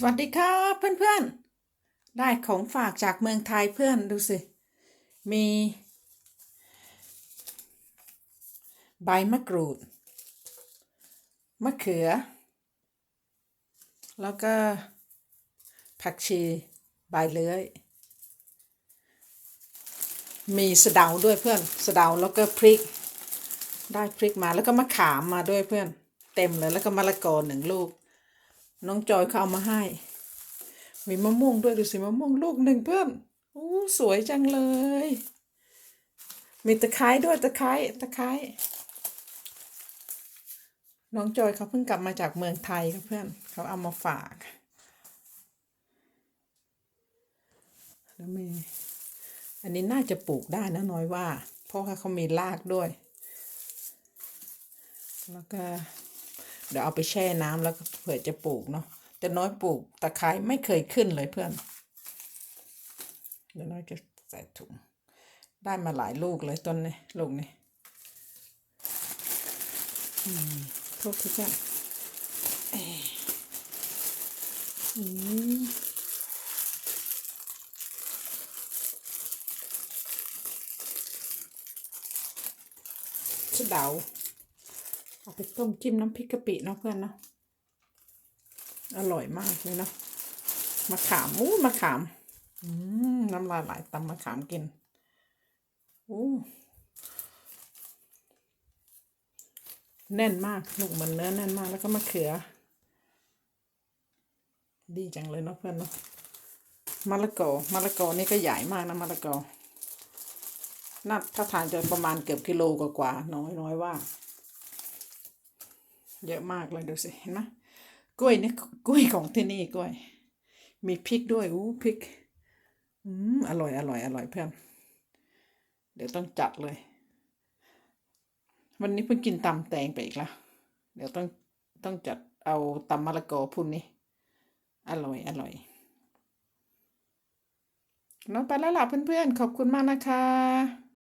สวัสดีครับเพื่อนๆ ได้ของฝากจากเมืองไทยเพื่อนดูสิ มี ใบมะกรูด มะเขือ แล้วก็ผักชีใบเลื้อย มีสะเดาด้วยเพื่อนสะเดาแล้วก็พริก ได้พริกมาแล้วก็มะขามมาด้วยเพื่อน เต็มเลยแล้วก็มะละกอหนึ่งลูก น้องจอยเขาเอามาให้ มีมะม่วงด้วยดูสิมะม่วงลูกหนึ่งเพื่อนอู้สวยจังเลย มีตะไคร้ด้วยตะไคร้ตะไคร้น้องจอยเขาเพิ่งกลับมาจากเมืองไทยครับเพื่อนเขาเอามาฝากแล้วมีอันนี้น่าจะปลูกได้นะน้อยว่า เพราะว่าเขามีรากด้วย แล้วก็ เดี๋ยวเอาไปแช่น้ำแล้วเผื่อจะปลูกเนาะแต่น้อยปลูกตะไคร้ไม่เคยขึ้นเลยเพื่อนเดี๋ยวน้อยจะใส่ถุง ได้มาหลายลูกเลยต้นนี้ลูกนี้อืมโทษทุกอย่างเอ่ออืมเดา เอาไปต้มจิ้มน้ำพริกกะปิเนาะเพื่อนเนาะอร่อยมากเลยเนาะมะขามอู้มะขามอืมน้ำลายไหลตำมะขามกินอู้แน่นมากลูกมันเนื้อแน่นมากแล้วก็มะเขือ ดีจังเลยเนาะเพื่อนเนาะมะละกอมะละกอนี่ก็ใหญ่มากนะมะละกอน่าถ้าทานจะประมาณเกือบกิโลกว่าๆน้อยน้อยว่า เยอะมากเลยดูสิเห็นไหมกล้วยนี่กล้วยของที่นี่กล้วย มีพริกด้วยอู้พริกอืมอร่อยอร่อยอร่อยเพื่อนเดี๋ยวต้องจัดเลย วันนี้เพิ่งกินตำแตงไปอีกแล้วเดี๋ยวต้องต้องจัดเอาตำมะละกอพุ่นนี้ อร่อยอร่อยน้องไปแล้วล่ะเพื่อนๆขอบคุณมากนะคะ